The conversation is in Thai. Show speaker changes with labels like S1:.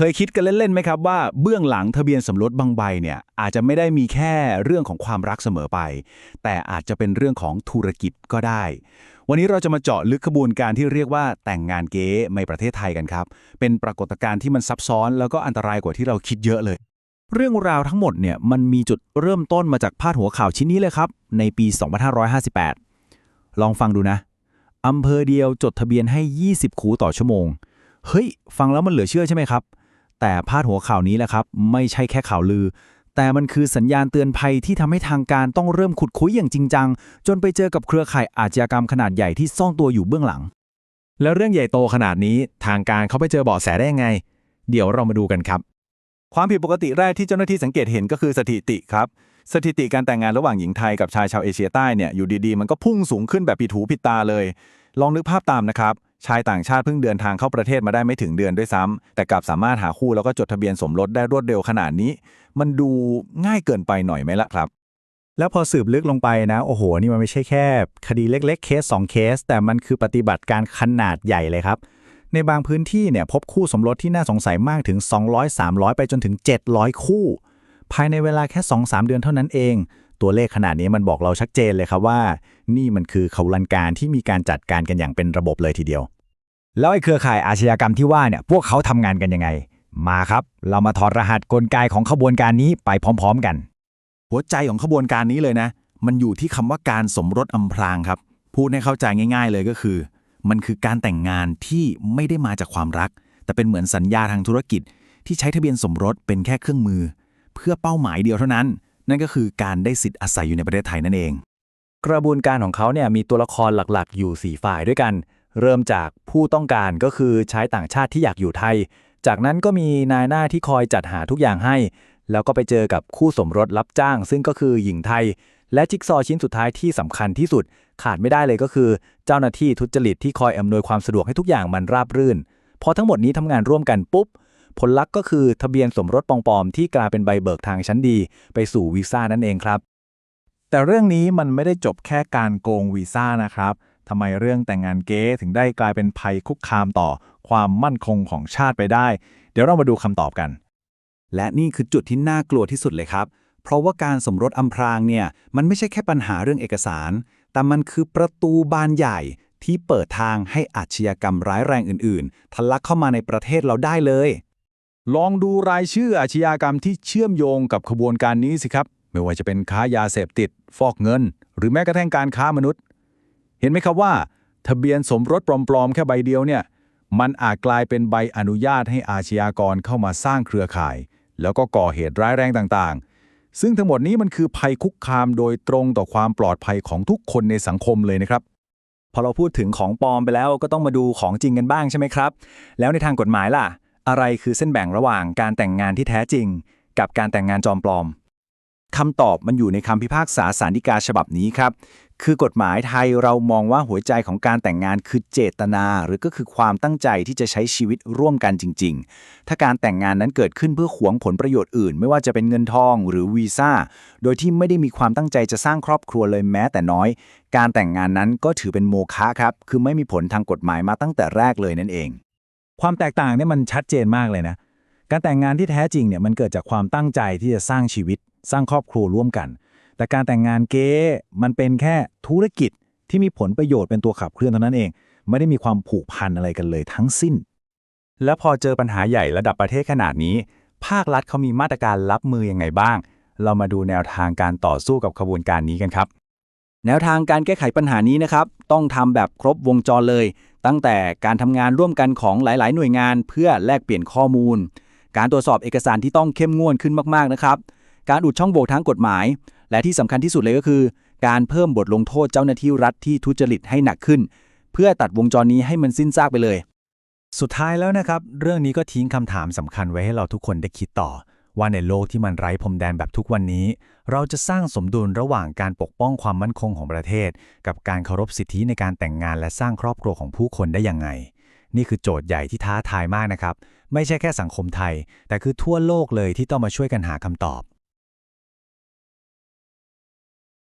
S1: เคยคิดกันเล่นๆไหมครับว่าเบื้องหลังทะเบียนสมรสบางใบเนี่ยอาจจะไม่ได้มีแค่เรื่องของความรักเสมอไป แต่อาจจะเป็นเรื่องของธุรกิจก็ได้ วันนี้เราจะมาเจาะลึกขบวนการที่เรียกว่าแต่งงานเก๊ในประเทศไทยกันครับ เป็นปรากฏการณ์ที่มันซับซ้อน แล้วก็อันตรายกว่าที่เราคิดเยอะเลย เรื่องราวทั้งหมดเนี่ยมันมีจุดเริ่มต้นมาจากพาดหัวข่าวชิ้นนี้เลยครับในปี 2558 ลองฟังดูนะอำเภอเดียวจดทะเบียนให้ 20 คูต่อชั่วโมงเฮ้ย ฟังแล้วมันเหลือเชื่อใช่ไหมครับ แต่พาดหัวข่าวนี้แหละครับ ไม่ใช่แค่ข่าวลือ แต่มันคือสัญญาณเตือนภัยที่ทำให้ทางการต้องเริ่มขุดคุยอย่างจริงจัง จนไปเจอกับเครือข่ายอาชญากรรมขนาดใหญ่ที่ซ่อนตัวอยู่เบื้องหลัง
S2: แล้วเรื่องใหญ่โตขนาดนี้ทางการเขาไปเจอเบาะแสได้ยังไง เดี๋ยวเรามาดูกันครับ
S1: ความผิดปกติแรกที่เจ้าหน้าที่สังเกตเห็นก็คือสถิติครับสถิติการแต่งงานระหว่างหญิงไทยกับชายชาวเอเชียใต้เนี่ยอยู่ดีๆ มันก็พุ่งสูงขึ้นแบบผิดหูผิดตาเลย ลองนึกภาพตามนะครับ ชายต่างชาติเพิ่งเดินทางเข้าประเทศมาได้ไม่ถึงเดือนด้วยซ้ำแต่กลับสามารถหาคู่แล้วก็จดทะเบียนสมรสได้รวดเร็วขนาดนี้ มันดูง่ายเกินไปหน่อยไหมล่ะครับ
S3: แล้วพอสืบลึกลงไปนะ โอ้โห นี่มันไม่ใช่แค่ คดีเล็กๆ เคส 2 เคส แต่มันคือปฏิบัติการขนาดใหญ่เลยครับ ในบางพื้นที่เนี่ยพบคู่สมรสที่น่าสงสัยมากถึง 200-300 ไปจนถึง 700 คู่ ภายในเวลาแค่ 2-3 เดือนเท่านั้นเอง ตัวเลขขนาดนี้มันบอกเราชัดเจนเลยครับว่า นี่มันคือขบวนการที่มีการจัดการกันอย่างเป็นระบบเลยทีเดียว แล้วไอ้เครือข่ายอาชญากรรมที่ว่าเนี่ยพวกเขาทำงานกันยังไง มาครับ เรามาถอดรหัสกลไกของขบวนการนี้ไปพร้อม ๆ กัน
S1: หัวใจของขบวนการนี้เลยนะ มันอยู่ที่คำว่าการสมรสอำพรางครับ พูดให้เข้าใจง่าย ๆ เลยก็คือ มันคือการแต่งงานที่ไม่ได้มาจากความรัก แต่เป็นเหมือนสัญญาทางธุรกิจ ที่ใช้ทะเบียนสมรสเป็นแค่เครื่องมือ เพื่อเป้าหมายเดียวเท่านั้น นั่นก็คือการได้สิทธิ์อาศัยอยู่ในประเทศไทยนั่นเอง
S3: กระบวนการของเขาเนี่ยมีตัวละครหลักๆ อยู่ 4 ฝ่ายด้วยกัน เริ่มจากผู้ต้องการก็คือชายต่างชาติที่อยากอยู่ไทย จากนั้นก็มีนายหน้าที่คอยจัดหาทุกอย่างให้ แล้วก็ไปเจอกับคู่สมรสรับจ้าง ซึ่งก็คือหญิงไทย และจิ๊กซอว์ชิ้นสุดท้ายที่สำคัญที่สุด ขาดไม่ได้เลยก็คือ เจ้าหน้าที่ทุจริตที่คอยอำนวยความสะดวกให้ทุกอย่างมันราบรื่นพอทั้งหมดนี้ทำงานร่วมกันปุ๊บ ผลลัพธ์ก็คือทะเบียนสมรสปลอมๆที่กลายเป็นใบเบิกทางชั้นดี ไปสู่วีซ่านั่นเองครับ
S4: แต่เรื่องนี้มันไม่ได้จบแค่การโกงวีซ่านะครับทำไมเรื่องแต่งงานเก๊ถึงได้กลายเป็นภัยคุกคามต่อความมั่นคงของชาติไปได้ เดี๋ยวเรามาดูคำตอบกัน
S1: และนี่คือจุดที่น่ากลัวที่สุดเลยครับ เพราะว่าการสมรสอำพรางเนี่ยมันไม่ใช่แค่ปัญหาเรื่องเอกสาร แต่มันคือประตูบานใหญ่ที่เปิดทางให้อาชญากรรมร้ายแรงอื่น ๆ ทะลักเข้ามาในประเทศเราได้เลย ลองดูรายชื่ออาชญากรรมที่เชื่อมโยงกับขบวนการนี้สิครับ ไม่ว่าจะเป็นค้ายาเสพติด ฟอกเงิน หรือแม้กระทั่งการค้ามนุษย์ เห็นไหมครับว่า ทะเบียนสมรสปลอมๆ แค่ใบเดียวเนี่ย มันอาจกลายเป็นใบอนุญาตให้อาชญากรเข้ามาสร้างเครือข่าย แล้วก็ก่อเหตุร้ายแรงต่างๆ ซึ่งทั้งหมดนี้มันคือภัยคุกคามโดยตรงต่อความปลอดภัยของทุกคนในสังคมเลยนะครับ
S3: พอเราพูดถึงของปลอมไปแล้วก็ต้องมาดูของจริงกันบ้างใช่ไหมครับ แล้วในทางกฎหมายล่ะ อะไรคือเส้นแบ่งระหว่างการแต่งงานที่แท้จริง กับการแต่งงานจอมปลอม
S1: คำตอบมันอยู่ในคำพิพากษาสารดีกาฉบับนี้ครับ คือกฎหมายไทยเรามองว่าหัวใจของการแต่งงานคือเจตนา หรือก็คือความตั้งใจที่จะใช้ชีวิตร่วมกันจริง ๆ ถ้าการแต่งงานนั้นเกิดขึ้นเพื่อขวงผลประโยชน์อื่น ไม่ว่าจะเป็นเงินทองหรือวีซ่า โดยที่ไม่ได้มีความตั้งใจจะสร้างครอบครัวเลยแม้แต่น้อย การแต่งงานนั้นก็ถือเป็นโมฆะครับ คือไม่มีผลทางกฎหมายมาตั้งแต่แรกเลยนั่นเอง
S3: ความแตกต่างเนี่ยมันชัดเจนมากเลยนะ การแต่งงานที่แท้จริงเนี่ยมันเกิดจากความตั้งใจที่จะสร้างชีวิต สร้างครอบครัวร่วมกัน แต่การแต่งงานเก๊มันเป็นแค่ธุรกิจที่มีผลประโยชน์เป็นตัวขับเคลื่อนเท่านั้นเอง ไม่ได้มีความผูกพันอะไรกันเลยทั้งสิ้น แล้วพอเจอปัญหาใหญ่ระดับประเทศขนาดนี้ ภาครัฐเขามีมาตรการรับมือยังไงบ้าง เรามาดูแนวทางการต่อสู้กับขบวนการนี้กันครับ
S1: แนวทางการแก้ไขปัญหานี้นะครับ ต้องทำแบบครบวงจรเลย ตั้งแต่การทำงานร่วมกันของหลาย ๆ หน่วยงาน เพื่อแลกเปลี่ยนข้อมูล การตรวจสอบเอกสารที่ต้องเข้มงวดขึ้นมาก ๆ นะครับ การอุดช่องโหว่ทางกฎหมาย และที่สำคัญที่สุดเลยก็คือ การเพิ่มบทลงโทษเจ้าหน้าที่รัฐที่ทุจริตให้หนักขึ้น เพื่อตัดวงจรนี้ให้มันสิ้นซากไปเลย
S3: สุดท้ายแล้วนะครับ เรื่องนี้ก็ทิ้งคำถามสำคัญไว้ให้เราทุกคนได้คิดต่อ ว่าในโลกที่มันไร้พรมแดนแบบทุกวันนี้ เราจะสร้างสมดุลระหว่างการปกป้องความมั่นคงของประเทศ กับการเคารพสิทธิในการแต่งงานและสร้างครอบครัวของผู้คนได้ยังไง นี่คือโจทย์ใหญ่ที่ท้าทายมากนะครับ ไม่ใช่แค่สังคมไทย แต่คือทั่วโลกเลยที่ต้องมาช่วยกันหาคำตอบ